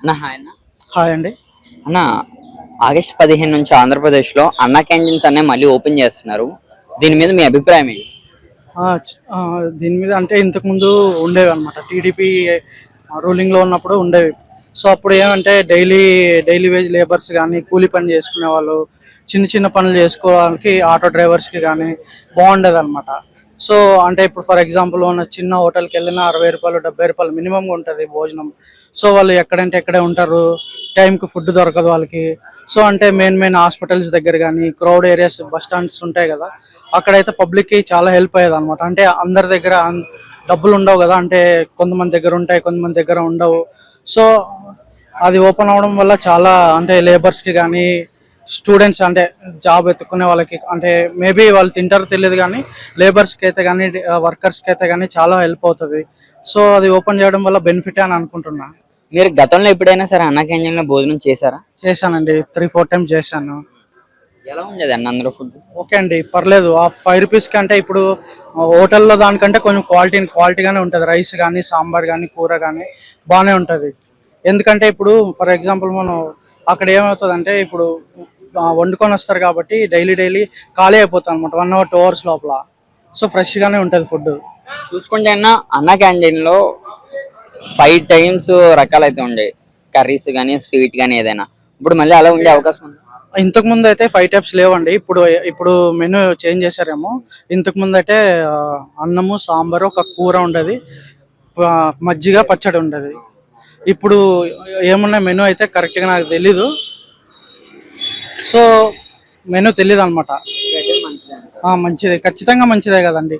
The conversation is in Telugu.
అన్న హాయ్ అన్న. హాయ్ అండి. అన్న ఆగస్ట్ పదిహేను నుంచి ఆంధ్రప్రదేశ్లో అన్న క్యాంటీన్స్ అనే మళ్ళీ ఓపెన్ చేస్తున్నారు. దీని మీద మీ అభిప్రాయం ఏంటి? దీని మీద అంటే ఇంతకుముందు ఉండేవి అనమాట టీడీపీ రూలింగ్లో ఉన్నప్పుడు ఉండేవి. సో అప్పుడు ఏమంటే డైలీ డైలీ వేజ్ లేబర్స్ కానీ కూలీ పని చేసుకునే వాళ్ళు చిన్న చిన్న పనులు చేసుకోవడానికి ఆటో డ్రైవర్స్కి కానీ బాగుండేది అనమాట సో అంటే ఇప్పుడు ఫర్ ఎగ్జాంపుల్ ఉన్న చిన్న హోటల్కి వెళ్ళినా అరవై రూపాయలు డెబ్బై రూపాయలు మినిమంగా ఉంటుంది భోజనం. సో వాళ్ళు ఎక్కడంటే ఎక్కడే ఉంటారు టైంకి ఫుడ్ దొరకదు వాళ్ళకి. సో అంటే మెయిన్ మెయిన్ హాస్పిటల్స్ దగ్గర కానీ క్రౌడ్ ఏరియాస్ బస్ స్టాండ్స్ ఉంటాయి కదా అక్కడైతే పబ్లిక్కి చాలా హెల్ప్ అయ్యేది అనమాట అంటే అందరి దగ్గర డబ్బులు ఉండవు కదా అంటే కొంతమంది దగ్గర ఉంటాయి కొంతమంది దగ్గర ఉండవు. సో అది ఓపెన్ అవడం వల్ల చాలా అంటే లేబర్స్కి కానీ స్టూడెంట్స్ అంటే జాబ్ ఎత్తుకునే వాళ్ళకి అంటే మేబీ వాళ్ళు తింటారో తెలియదు కానీ లేబర్స్కి అయితే కానీ వర్కర్స్కి అయితే కానీ చాలా హెల్ప్ అవుతుంది. సో అది ఓపెన్ చేయడం వల్ల బెనిఫిట్ అని అనుకుంటున్నా. మీరు గతంలో ఎప్పుడైనా సరే అన్న క్యాంటీన్లో భోజనం చేశారా? చేశానండి త్రీ ఫోర్ టైమ్స్ చేశాను. ఎలా ఉండేది అన్న అందులో ఫుడ్ ఓకే అండి పర్లేదు. ఆ ఫైవ్ రూపీస్ కంటే ఇప్పుడు హోటల్లో దానికంటే కొంచెం క్వాలిటీ క్వాలిటీగానే ఉంటుంది. రైస్ కానీ సాంబార్ కానీ కూర కానీ బాగానే ఉంటుంది. ఎందుకంటే ఇప్పుడు ఫర్ ఎగ్జాంపుల్ మనం అక్కడ ఏమవుతుందంటే ఇప్పుడు వండుకొని వస్తారు కాబట్టి డైలీ డైలీ ఖాళీ అయిపోతుంది అనమాట వన్ అవర్ టూ అవర్స్ లోపల. సో ఫ్రెష్గానే ఉంటుంది ఫుడ్ చూసుకుంటే అన్న అన్న క్యాంటీన్లో ఫైవ్ టైమ్స్ రకాలైతే ఉండేవి కర్రీస్ కానీ స్వీట్ కానీ ఏదైనా. ఇప్పుడు మళ్ళీ అలా ఉండే అవకాశం ఉంది? ఇంతకు ముందు అయితే ఫైవ్ టైప్స్ లేవండి. ఇప్పుడు ఇప్పుడు మెనూ చేంజ్ చేశారేమో. ఇంతకు ముందు అయితే అన్నము సాంబారు ఒక కూర ఉండేది. మజ్జిగ పచ్చడి ఉండేది. ఇప్పుడు ఏమున్నాయి? మెనూ అయితే కరెక్ట్గా నాకు తెలీదు. సో మెనూ తెలియదు అనమాట మంచిది. ఖచ్చితంగా మంచిదే కదండి.